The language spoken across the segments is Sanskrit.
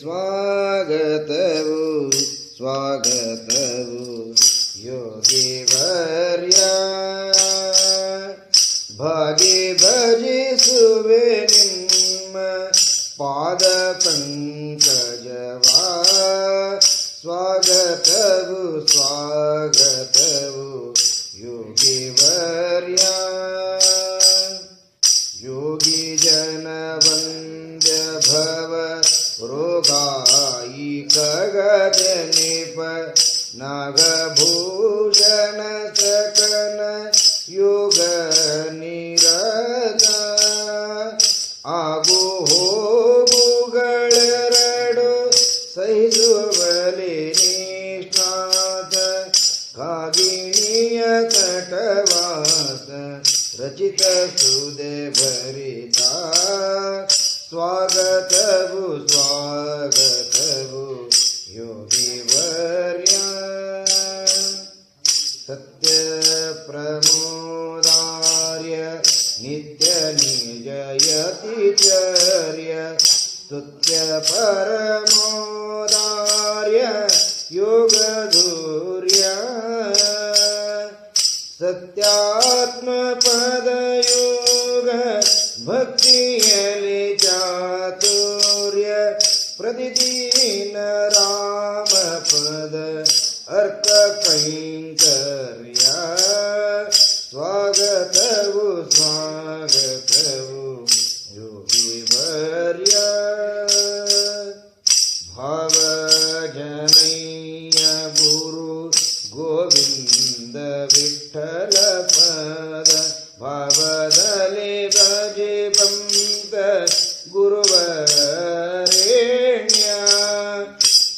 स्वागतवु स्वागतवु योगिवर्या। भागे निम्म पादपङ्कजवा। स्वागतवु स्वागतवु नागभूषण सकन युग निरत ಆಗು ಹೋಗುಗಳೆರಡು ಸಹಿಸುವಲಿ ನಿಷ್ಠಾತ ಕಾಗಿಣಿಯ ಕಟವಾಸ ರಚಿತ ಸುದೆ ಭರಿತ. ಸ್ವಾಗತವು ಸ್ವಾಗತ सत्यप्रमोदार्य नित्यनिजयति चर्य स्तुत्य परमोदार्य योगधूर्य सत्यात्मपदयोग भक्तियलि चातुर्य प्रतिदीन रामपद अर्ककैङ्कर्य ಜನೈಯ ಗುರು ಗೋವಿಂದ ವಿಠಲ ಪದ ಭಾವದಲ್ಲಿ ಭಜೆ ಬಂದ ಗುರುವರೇಣ್ಯ.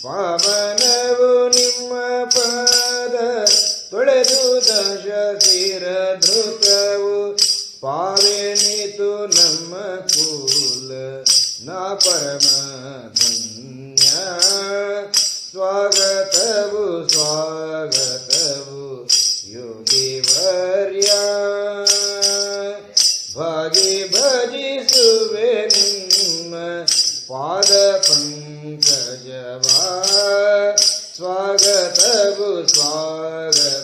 ಪಾವನವು ನಿಮ್ಮ ಪದ ತೊಳೆದು ದಶ ಶಿರ ಧೃತವು. ಪಾವೆನಿತು ನಮ್ಮ ಕೂಲ ನಾ ಪರಮ ಧನ್ಯ. स्वागतवु स्वागतवु योगिवर्या। भर्या भजे भजितुवेन् पादपङ्कजवा स्वागतवु स्वागत